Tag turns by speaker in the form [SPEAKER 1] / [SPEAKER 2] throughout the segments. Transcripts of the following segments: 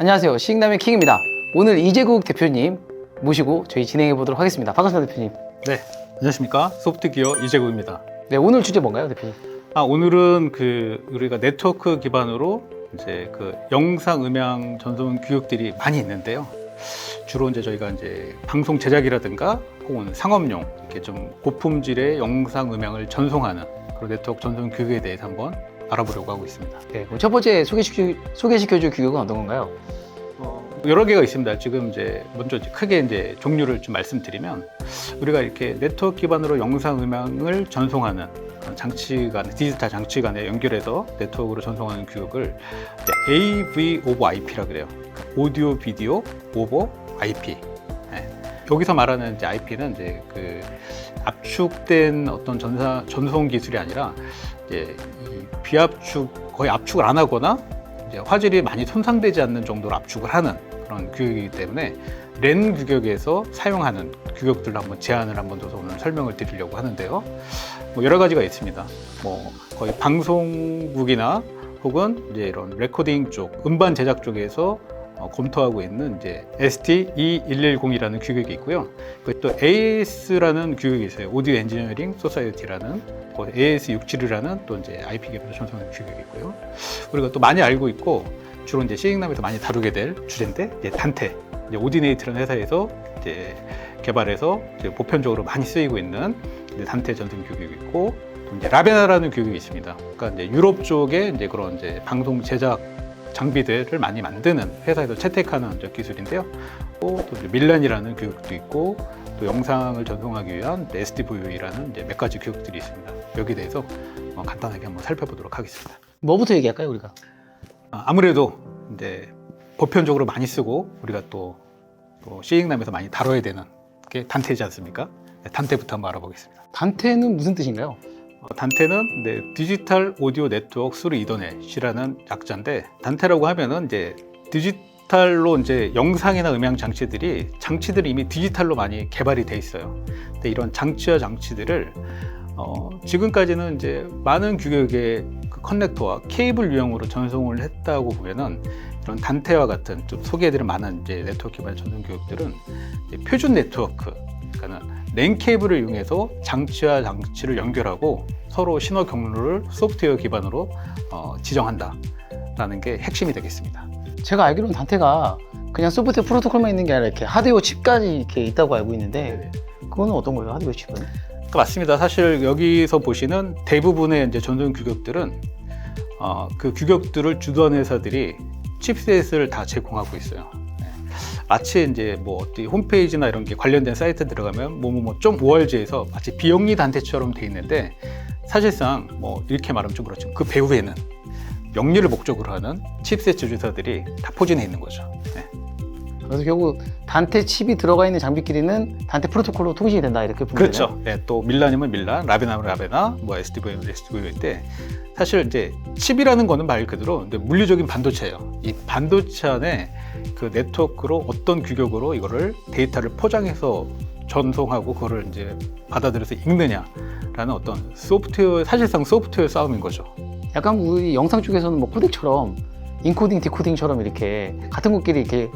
[SPEAKER 1] 안녕하세요. 시익남의 킹입니다. 오늘 이재국 대표님 모시고 저희 진행해 보도록 하겠습니다. 반갑습니다, 대표님.
[SPEAKER 2] 네, 안녕하십니까. 소프트기어 이재국입니다.
[SPEAKER 1] 네, 오늘 주제 뭔가요, 대표님?
[SPEAKER 2] 아, 오늘은 그 우리가 네트워크 기반으로 이제 그 영상 음향 전송 교육들이 많이 있는데요. 주로 이제 저희가 이제 방송 제작이라든가 혹은 상업용 이렇게 좀 고품질의 영상 음향을 전송하는 그런 네트워크 전송 교육에 대해서 한번 알아보려고 하고 있습니다.
[SPEAKER 1] 네, 그럼 첫 번째 소개시켜, 소개시켜줄 규격은 어떤 건가요?
[SPEAKER 2] 여러 개가 있습니다. 지금 이제 먼저 이제 크게 이제 종류를 좀 말씀드리면 우리가 이렇게 네트워크 기반으로 영상 음향을 전송하는 그런 장치 간 디지털 장치 간에 연결해서 네트워크로 전송하는 규격을 AV 오버 IP라 그래요. 오디오 비디오 오버 IP. 예. 여기서 말하는 이제 IP는 이제 그 압축된 어떤 전사, 전송 기술이 아니라 이제 이 비압축 거의 압축을 안 하거나 화질이 많이 손상되지 않는 정도로 압축을 하는 그런 규격이기 때문에 랜 규격에서 사용하는 규격들을 한번 제안을 한번 줘서 오늘 설명을 드리려고 하는데요. 뭐 여러 가지가 있습니다. 뭐 거의 방송국이나 혹은 이제 이런 레코딩 쪽, 음반 제작 쪽에서 어, 검토하고 있는 이제 ST2110이라는 규격이 있고요. 또 AS라는 규격이 있어요. 오디오 엔지니어링 소사이어티라는 AS67이라는 또 이제 IP 기반으로 전송하는 규격이 있고요. 우리가 또 많이 알고 있고 주로 이제 시익남에서 많이 다루게 될 주제인데 이제 단테, 이제 오디네이트라는 회사에서 이제 개발해서 이제 보편적으로 많이 쓰이고 있는 단테 전송 규격이 있고 또 이제 라베나라는 규격이 있습니다. 그러니까 이제 유럽 쪽에 이제 그런 이제 방송 제작 장비들을 많이 만드는 회사에서 채택하는 기술인데요. 또, 또 밀란이라는 교육도 있고 또 영상을 전송하기 위한 SDV라는 이제 몇 가지 교육들이 있습니다. 여기에 대해서 어, 간단하게 한번 살펴보도록 하겠습니다.
[SPEAKER 1] 뭐부터 얘기할까요, 우리가?
[SPEAKER 2] 아, 아무래도 이제 보편적으로 많이 쓰고 우리가 또, 또 시익남에서 많이 다뤄야 되는 게 단테지 않습니까? 네, 단테부터 한번 알아보겠습니다.
[SPEAKER 1] 단테는 무슨 뜻인가요?
[SPEAKER 2] 어, 단테는 네, 디지털 오디오 네트워크 스루 이더넷이라는 약자인데 단테라고 하면은 이제 디지털로 이제 영상이나 음향 장치들이 장치들이 이미 디지털로 많이 개발이 돼 있어요. 근데 이런 장치와 장치들을 어, 지금까지는 이제 많은 규격의 그 커넥터와 케이블 유형으로 전송을 했다고 보면은 이런 단테와 같은 좀 소개해드릴 만한 이제 네트워크 기반 전송 교육들은 표준 네트워크, 그러니까는 랜 케이블을 이용해서 장치와 장치를 연결하고 서로 신호 경로를 소프트웨어 기반으로 어, 지정한다라는 게 핵심이 되겠습니다.
[SPEAKER 1] 제가 알기로는 단테가 그냥 소프트웨어 프로토콜만 있는 게 아니라 이렇게 하드웨어 칩까지 이렇게 있다고 알고 있는데 그거는 어떤 거예요, 하드웨어 칩은?
[SPEAKER 2] 그 맞습니다. 사실 여기서 보시는 대부분의 이제 전송 규격들은 어, 그 규격들을 주도하는 회사들이 칩셋을 다 제공하고 있어요. 네. 마치 이제 뭐 어디 홈페이지나 이런 게 관련된 사이트 들어가면 뭐뭐뭐좀 5월지에서 마치 비영리 단체처럼 돼 있는데 사실상 뭐 이렇게 말하면 좀 그렇죠. 그 배후에는 영리를 목적으로 하는 칩셋 제조사들이 다 포진해 있는 거죠. 네.
[SPEAKER 1] 그래서 결국 단테 칩이 들어가 있는 장비끼리는 단테 프로토콜로 통신이 된다 이렇게 보면 되나요?
[SPEAKER 2] 그렇죠. 예, 또 밀란이면 밀란, 라베나면 라베나, 뭐 SDV면 SDV인데 사실 이제 칩이라는 거는 말 그대로 이제 물리적인 반도체예요. 이 반도체 안에 그 네트워크로 어떤 규격으로 이거를 데이터를 포장해서 전송하고 그거를 이제 받아들여서 읽느냐라는 어떤 소프트웨어 사실상 소프트웨어 싸움인 거죠.
[SPEAKER 1] 약간 우리 영상 쪽에서는 뭐 코덱처럼 인코딩, 디코딩처럼 이렇게 같은 것끼리 이렇게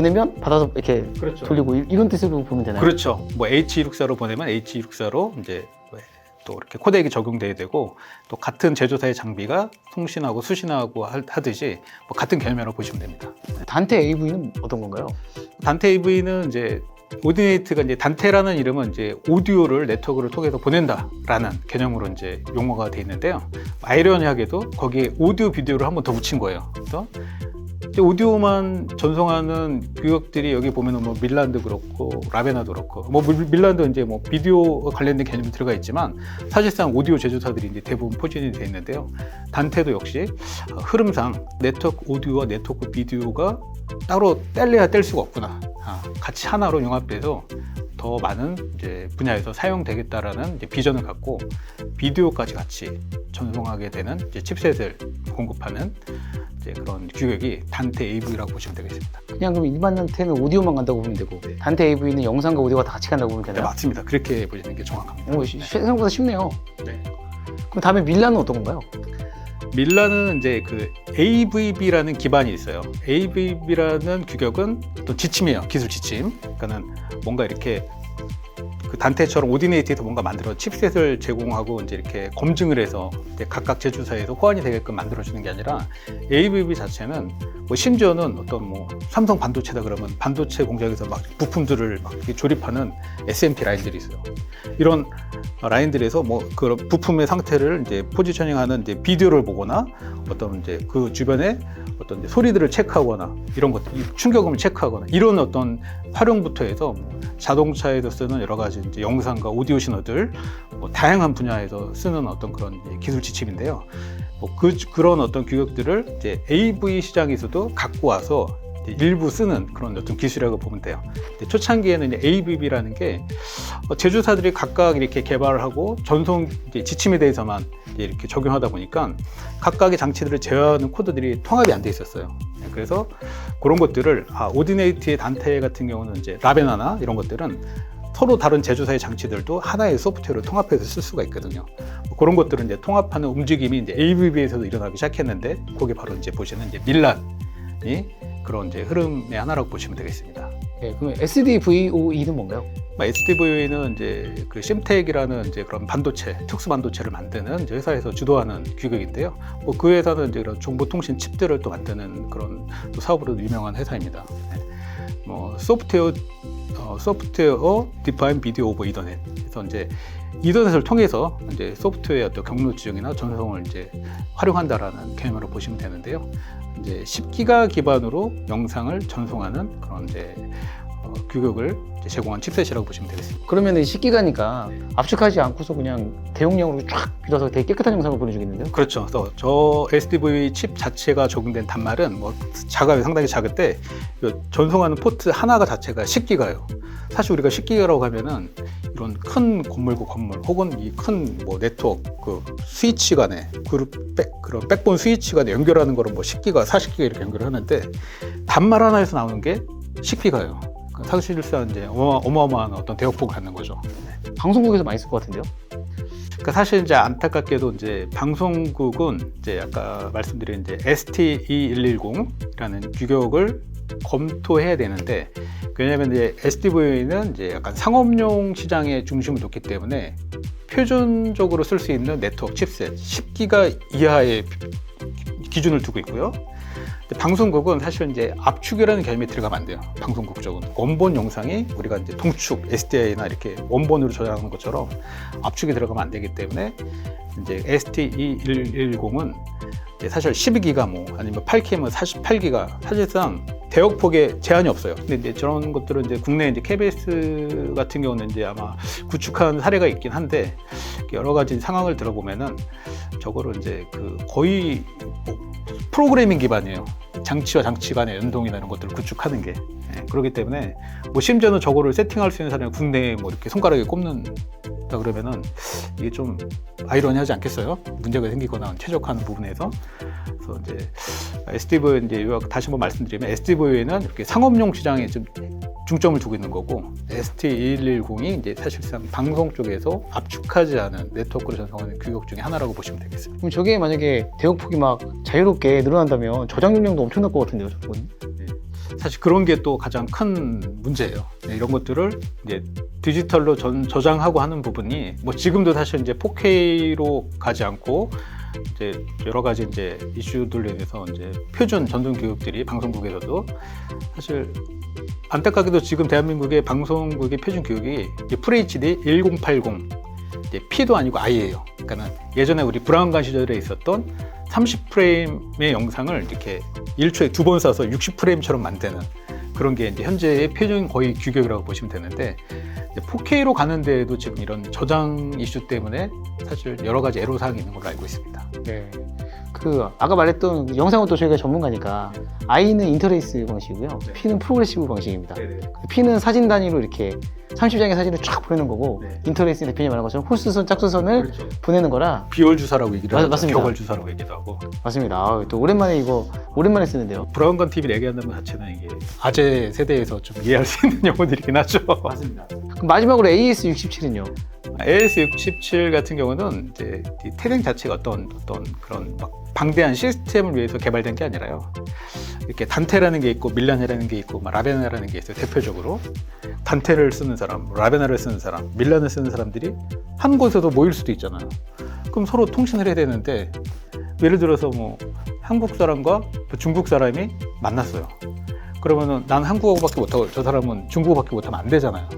[SPEAKER 1] 보내면 받아서 이렇게
[SPEAKER 2] 그렇죠.
[SPEAKER 1] 돌리고 이- 이런 뜻으로 보면 되나요?
[SPEAKER 2] 그렇죠. 뭐 H264로 보내면 H264로 이제 또 이렇게 코덱이 적용돼야 되고 또 같은 제조사의 장비가 통신하고 수신하고 하- 하듯이 뭐 같은 개념이라고 보시면 됩니다.
[SPEAKER 1] 단테 AV는 어떤 건가요?
[SPEAKER 2] 단테 AV는 이제 오디네이트가 이제 단테라는 이름은 이제 오디오를 네트워크를 통해서 보낸다라는 개념으로 이제 용어가 돼 있는데요. 아이러니하게도 거기에 오디오 비디오를 한 번 더 붙인 거예요. 그래서 오디오만 전송하는 규격들이 여기 보면은 뭐 밀란도 그렇고 라베나도 그렇고 뭐 밀- 밀란도 이제 뭐 비디오 관련된 개념이 들어가 있지만 사실상 오디오 제조사들이 이제 대부분 포진이 돼 있는데요. 단테도 역시 어, 흐름상 네트워크 오디오와 네트워크 비디오가 따로 뗄래야 뗄 수가 없구나. 아, 같이 하나로 융합돼서 더 많은 이제 분야에서 사용되겠다라는 이제 비전을 갖고 비디오까지 같이 전송하게 되는 이제 칩셋을 공급하는 이제 그런 규격이 단테 AV라고 보시면 되겠습니다.
[SPEAKER 1] 그냥 그럼 일반 단테는 오디오만 간다고 보면 되고 단테 AV는 영상과 오디오가 다 같이 간다고 보면
[SPEAKER 2] 네,
[SPEAKER 1] 되나요?
[SPEAKER 2] 맞습니다. 그렇게 보시는 게 정확합니다.
[SPEAKER 1] 오, 시- 생각보다 쉽네요.
[SPEAKER 2] 네.
[SPEAKER 1] 그럼 다음에 밀란은 어떤 건가요?
[SPEAKER 2] 밀라는 이제 그 AVB라는 기반이 있어요. AVB라는 규격은 또 지침이에요. 기술 지침. 그러니까는 뭔가 이렇게 그 단테처럼 오디네이트에서 뭔가 만들어 칩셋을 제공하고 이제 이렇게 검증을 해서 각각 제조사에서 호환이 되게끔 만들어주는 게 아니라 AVB 자체는 뭐 심지어는 어떤 뭐 삼성 반도체다 그러면 반도체 공장에서 막 부품들을 막 조립하는 SMP 라인들이 있어요. 이런 라인들에서 뭐 그런 부품의 상태를 이제 포지셔닝하는 이제 비디오를 보거나 어떤 이제 그 주변에 어떤 소리들을 체크하거나 이런 것들, 이 충격음을 체크하거나 이런 어떤 활용부터 해서 뭐 자동차에서 쓰는 여러 가지 이제 영상과 오디오 신호들 뭐 다양한 분야에서 쓰는 어떤 그런 기술 지침인데요. 뭐 그, 그런 어떤 규격들을 이제 AV 시장에서도 갖고 와서 일부 쓰는 그런 어떤 기술이라고 보면 돼요. 초창기에는 이제 AVB라는 게 어, 제조사들이 각각 이렇게 개발을 하고 전송 지침에 대해서만 이렇게 적용하다 보니까 각각의 장치들을 제어하는 코드들이 통합이 안 돼 있었어요. 네, 그래서 그런 것들을 아, 오디네이트의 단테 같은 경우는 이제 라베나나 이런 것들은 서로 다른 제조사의 장치들도 하나의 소프트웨어로 통합해서 쓸 수가 있거든요. 뭐 그런 것들은 이제 통합하는 움직임이 이제 AVB에서도 일어나기 시작했는데 그게 바로 이제 보시는 이제 밀란이 그런 이제 흐름의 하나라고 보시면 되겠습니다.
[SPEAKER 1] 네, 그럼 SDVOE는 뭔가요?
[SPEAKER 2] SDV는 이제 그 심텍이라는 이제 그런 반도체, 특수 반도체를 만드는 회사에서 주도하는 규격인데요. 뭐 그 회사는 이제 그런 정보통신 칩들을 또 만드는 그런 또 사업으로 유명한 회사입니다. 네. 뭐 소프트웨어 어, 소프트웨어 디파인 비디오 오버 이더넷. 그래서 이제 이더넷을 통해서 이제 소프트웨어 어떤 경로 지정이나 전송을 이제 활용한다라는 개념으로 보시면 되는데요. 이제 10기가 기반으로 영상을 전송하는 그런 이제 어, 규격을 이제 제공한 칩셋이라고 보시면 되겠습니다.
[SPEAKER 1] 그러면 은 식기가니까 압축하지 않고서 그냥 대용량으로 쫙 빌어서 되게 깨끗한 영상을 보내주겠는데요?
[SPEAKER 2] 그렇죠. 그래서 저 SDV 칩 자체가 적용된 단말은 뭐 작아요. 상당히 작을 때 전송하는 포트 하나가 자체가 10기가예요. 사실 우리가 10기가라고 하면은 이런 큰 건물과 건물 혹은 이 큰 뭐 네트워크 그 스위치 간에 그룹 백 그런 백본 스위치 간에 연결하는 거를 뭐 10기가, 40기가 이렇게 연결하는데 단말 하나에서 나오는 게 10기가예요. 사실상 이제 어마- 어마 어마한 어떤 대역폭을 갖는 거죠.
[SPEAKER 1] 방송국에서 많이 쓸 것 같은데요?
[SPEAKER 2] 그러니까 사실 이제 안타깝게도 이제 방송국은 이제 아까 말씀드린 이제 ST2110이라는 규격을 검토해야 되는데 왜냐하면 이제 SDV는 이제 약간 상업용 시장에 중심을 뒀기 때문에 표준적으로 쓸 수 있는 네트워크 칩셋 10기가 이하의 기준을 두고 있고요. 방송국은 사실 이제 압축이라는 개념이 들어가면 안 돼요. 방송국 쪽은 원본 영상이 우리가 이제 동축 SDI나 이렇게 원본으로 저장하는 것처럼 압축이 들어가면 안 되기 때문에 이제 ST2110은 사실 12기가 뭐 아니면 8K면 48기가 사실상 대역폭에 제한이 없어요. 근데 이제 저런 것들은 이제 국내 이제 KBS 같은 경우는 이제 아마 구축한 사례가 있긴 한데 여러 가지 상황을 들어보면은 저거를 이제 그 거의 뭐 프로그래밍 기반이에요. 장치와 장치 간의 연동이나 이런 것들을 구축하는 게 예, 그렇기 때문에 뭐 심지어는 저거를 세팅할 수 있는 사람이 국내에 뭐 이렇게 손가락에 꼽는 다 그러면은 이게 좀 아이러니하지 않겠어요? 문제가 생기거나 최적화하는 부분에서 그래서 이제 SDV 이제 다시 한번 말씀드리면 SDV는 이렇게 상업용 시장에 좀 중점을 두고 있는 거고 ST2110이 이제 사실상 방송 쪽에서 압축하지 않은 네트워크를 전송하는 규격 중에 하나라고 보시면 되겠습니다.
[SPEAKER 1] 그럼 저게 만약에 대역폭이 막 자유롭게 늘어난다면 저장 용량도 엄청날 것 같은데요, 저건?
[SPEAKER 2] 사실 그런 게 또 가장 큰 문제예요. 네, 이런 것들을 이제 디지털로 전, 저장하고 하는 부분이 뭐 지금도 사실 이제 4K로 가지 않고 이제 여러 가지 이제 이슈들로 인해서 이제 표준 전송 교육들이 방송국에서도 사실 안타깝게도 지금 대한민국의 방송국의 표준 교육이 FHD 1080 이제 P도 아니고 I예요. 그러니까는 예전에 우리 브라운관 시절에 있었던 30프레임의 영상을 이렇게 1초에 두 번 쏴서 60프레임처럼 만드는 그런 게 이제 현재의 표준 거의 규격이라고 보시면 되는데 4K로 가는 데에도 지금 이런 저장 이슈 때문에 사실 여러 가지 애로사항이 있는 걸로 알고 있습니다.
[SPEAKER 1] 네. 그 아까 말했던 영상은 또 저희가 전문가니까 I는 인터레이스 방식이고요.
[SPEAKER 2] 네.
[SPEAKER 1] P는 프로그레시브 방식입니다. P는 사진 단위로 이렇게 30장의 사진을 쫙 보내는 거고
[SPEAKER 2] 네.
[SPEAKER 1] 인터레이스 대표님 말한 것처럼 홀수선, 짝수선을
[SPEAKER 2] 그렇죠.
[SPEAKER 1] 보내는 거라
[SPEAKER 2] 비월 주사라고 얘기를
[SPEAKER 1] 맞-
[SPEAKER 2] 하고
[SPEAKER 1] 맞습니다.
[SPEAKER 2] 격월 주사라고 얘기도 하고
[SPEAKER 1] 맞습니다. 아우, 또 오랜만에 이거 오랜만에 쓰는데요.
[SPEAKER 2] 브라운관 TV를 얘기한다는 것 자체는 이게 아재 세대에서 좀 이해할 수 있는 용어들이긴 하죠.
[SPEAKER 1] 그럼 마지막으로 AS67은요.
[SPEAKER 2] AS67 같은 경우는 이제 이 태생 자체가 어떤 어떤 그런 막 방대한 시스템을 위해서 개발된 게 아니라요. 이렇게 단테라는 게 있고 밀란이라는 게 있고 막 라베나라는 게 있어요. 대표적으로 단테를 쓰는 사람, 라베나를 쓰는 사람, 밀란을 쓰는 사람들이 한 곳에서 모일 수도 있잖아요. 그럼 서로 통신을 해야 되는데 예를 들어서 뭐 한국 사람과 또 중국 사람이 만났어요. 그러면은 난 한국어밖에 못하고 저 사람은 중국어밖에 못하면 안 되잖아요.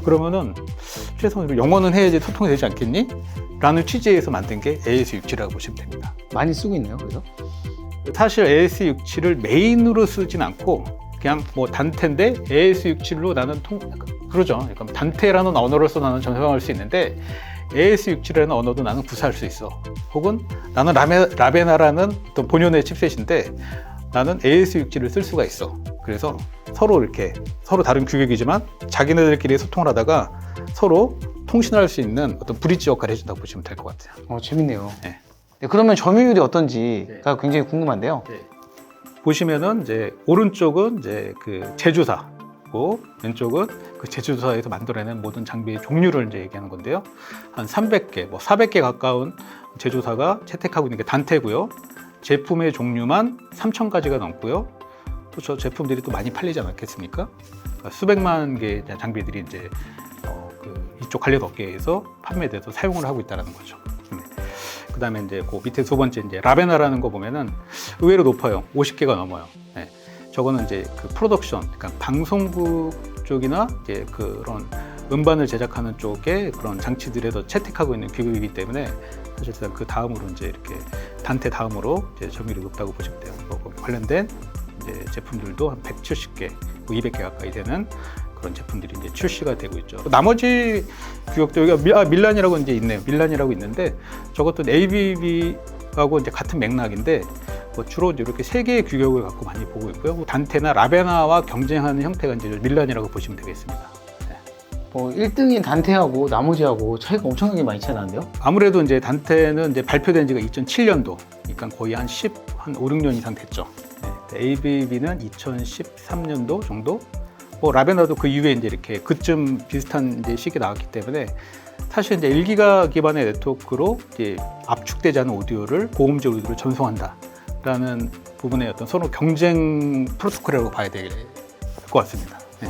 [SPEAKER 2] 그러면은 최소한 영어는 해야지 소통이 되지 않겠니? 라는 취지에서 만든 게 AS67이라고 보시면 됩니다.
[SPEAKER 1] 많이 쓰고 있네요. 그래서
[SPEAKER 2] 사실 AS67을 메인으로 쓰진 않고 그냥 뭐 단테인데 AS67로 나는 통 그러죠. 그러니까 단테라는 언어로서 나는 전송할 수 있는데 AS67이라는 언어도 나는 구사할 수 있어. 혹은 나는 라메, 라베나라는 어떤 본연의 칩셋인데 나는 AS67을 쓸 수가 있어. 그래서 서로 이렇게 서로 다른 규격이지만 자기네들끼리 소통을 하다가 서로 통신할 수 있는 어떤 브릿지 역할을 해준다고 보시면 될 것 같아요.
[SPEAKER 1] 어, 재밌네요.
[SPEAKER 2] 네.
[SPEAKER 1] 네, 그러면 점유율이 어떤지가 굉장히 궁금한데요.
[SPEAKER 2] 보시면은 이제 오른쪽은 이제 그 제조사 고 왼쪽은 그 제조사에서 만들어낸 모든 장비의 종류를 이제 얘기하는 건데요. 한 300개, 뭐 400개 가까운 제조사가 채택하고 있는 게 단테고요. 제품의 종류만 3,000가지가 넘고요. 또 저 제품들이 또 많이 팔리지 않았겠습니까? 그러니까 수백만 개의 장비들이 이제 어, 그 이쪽 관련 업계에서 판매돼서 사용을 하고 있다는 거죠. 네. 그 다음에 이제 그 밑에 두 번째 이제 라베나라는 거 보면은 의외로 높아요. 50개가 넘어요. 네. 저거는 이제 그 프로덕션, 그러니까 방송국 쪽이나 이제 그런 음반을 제작하는 쪽에 그런 장치들에서 채택하고 있는 규격이기 때문에 사실상 그 다음으로 이제 이렇게 단테 다음으로 이제 점유율이 높다고 보시면 돼요. 그거 관련된 이제 제품들도 한 170개, 200개 가까이 되는 그런 제품들이 이제 출시가 되고 있죠. 나머지 규격도 여기가 밀, 아, 밀란이라고 이제 있네요. 밀란이라고 있는데 저것도 ABB하고 이제 같은 맥락인데 뭐 주로 이렇게 세 개의 규격을 갖고 많이 보고 있고요. 뭐 단테나 라베나와 경쟁하는 형태가 이제 밀란이라고 보시면 되겠습니다.
[SPEAKER 1] 뭐 1등인 단테하고 나머지하고 차이가 엄청나게 많이 차이 나는데요.
[SPEAKER 2] 아무래도 이제 단테는 이제 발표된 지가 2007년도, 그러니까 거의 한 10, 한 5, 6년 이상 됐죠. 네. ABB는 2013년도 정도. 뭐 라베나도 그 이후에 이제 이렇게 그쯤 비슷한 이제 시기에 나왔기 때문에 사실 이제 1기가 기반의 네트워크로 이제 압축되지 않은 오디오를 고음질 오디오를 전송한다라는 부분의 어떤 서로 경쟁 프로토콜이라고 봐야 될 것 같습니다. 네.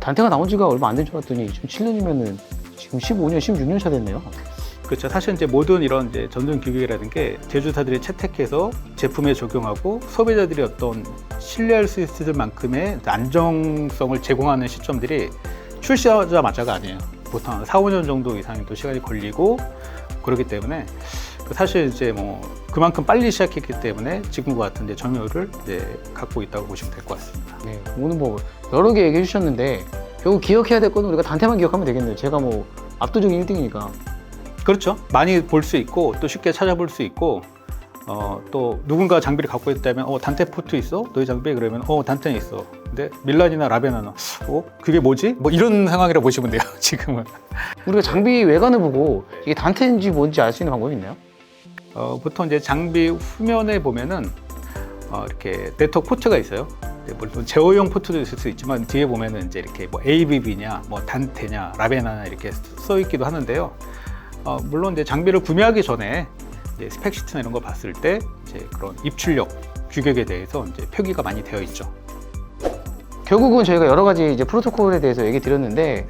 [SPEAKER 1] 단테가 나온 지가 얼마 안 된 줄 알았더니 2007년이면은 지금 15년, 16년 차 됐네요.
[SPEAKER 2] 그렇죠. 사실 이제 모든 이런 이제 전동 규격이라는 게 제조사들이 채택해서 제품에 적용하고 소비자들이 어떤 신뢰할 수 있을 만큼의 안정성을 제공하는 시점들이 출시하자마자가 아니에요. 보통 한 4, 5년 정도 이상이 또 시간이 걸리고 그렇기 때문에 그 사실 이제 뭐 그만큼 빨리 시작했기 때문에 지금과 같은 이제 점유율을 이제 갖고 있다고 보시면 될 것 같습니다.
[SPEAKER 1] 네, 오늘 뭐 여러 개 얘기해 주셨는데 결국 기억해야 될 거는 우리가 단테만 기억하면 되겠네요. 제가 뭐 압도적인 1등이니까.
[SPEAKER 2] 그렇죠. 많이 볼 수 있고 또 쉽게 찾아볼 수 있고 어, 또 누군가 장비를 갖고 있다면 어 단테 포트 있어? 너희 장비에 그러면 어 단테는 있어. 근데 밀란이나 라베나는 어 그게 뭐지? 뭐 이런 상황이라 보시면 돼요. 지금은
[SPEAKER 1] 우리가 장비 외관을 보고 이게 단테인지 뭔지 알 수 있는 방법이 있나요?
[SPEAKER 2] 어, 보통 이제 장비 후면에 보면은 어, 이렇게 네트워크 포트가 있어요. 네, 물론 제어용 포트도 있을 수 있지만 뒤에 보면은 이제 이렇게 뭐 ABB냐, 뭐 단테냐, 라베나냐 이렇게 써 있기도 하는데요. 어, 물론 이제 장비를 구매하기 전에 스펙 시트나 이런 거 봤을 때 이제 그런 입출력 규격에 대해서 이제 표기가 많이 되어 있죠.
[SPEAKER 1] 결국은 저희가 여러 가지 이제 프로토콜에 대해서 얘기 드렸는데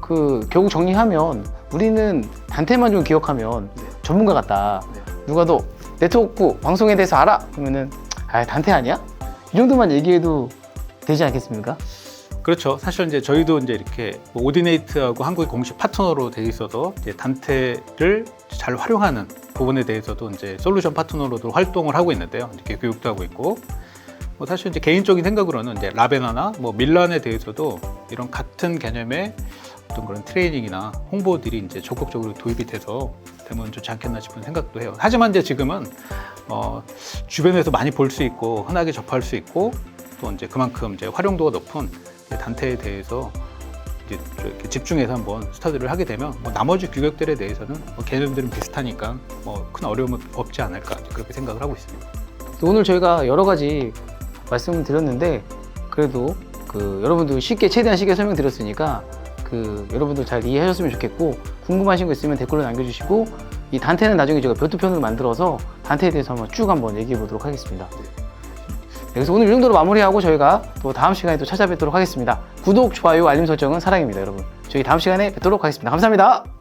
[SPEAKER 1] 그 결국 정리하면 우리는 단테만 좀 기억하면 전문가 같다.
[SPEAKER 2] 네.
[SPEAKER 1] 누가 너 네트워크 방송에 대해서 알아? 그러면은 아 단테 아니야? 이 정도만 얘기해도 되지 않겠습니까?
[SPEAKER 2] 그렇죠. 사실 이제 저희도 이제 이렇게 뭐 오디네이트하고 한국의 공식 파트너로 돼 있어서 이제 단테를 잘 활용하는 부분에 대해서도 이제 솔루션 파트너로도 활동을 하고 있는데요. 이렇게 교육도 하고 있고. 뭐 사실 이제 개인적인 생각으로는 이제 라베나나 뭐 밀란에 대해서도 이런 같은 개념의 어떤 그런 트레이닝이나 홍보들이 이제 적극적으로 도입이 돼서 되면 좋지 않겠나 싶은 생각도 해요. 하지만 이제 지금은 어, 주변에서 많이 볼 수 있고 흔하게 접할 수 있고 또 이제 그만큼 이제 활용도가 높은 단테에 대해서 집중해서 한번 스터디를 하게 되면 뭐 나머지 규격들에 대해서는 뭐 개념들은 비슷하니까 뭐 큰 어려움은 없지 않을까 그렇게 생각을 하고 있습니다.
[SPEAKER 1] 오늘 저희가 여러 가지 말씀을 드렸는데 그래도 그 여러분들 쉽게 최대한 쉽게 설명드렸으니까 그 여러분들 잘 이해하셨으면 좋겠고 궁금하신 거 있으면 댓글로 남겨주시고 이 단테는 나중에 제가 벼투편으로 만들어서 단테에 대해서 한번 쭉 한번 얘기해 보도록 하겠습니다. 네, 그래서 오늘 이 정도로 마무리하고 저희가 또 다음 시간에 또 찾아뵙도록 하겠습니다. 구독, 좋아요, 알림 설정은 사랑입니다, 여러분. 저희 다음 시간에 뵙도록 하겠습니다. 감사합니다.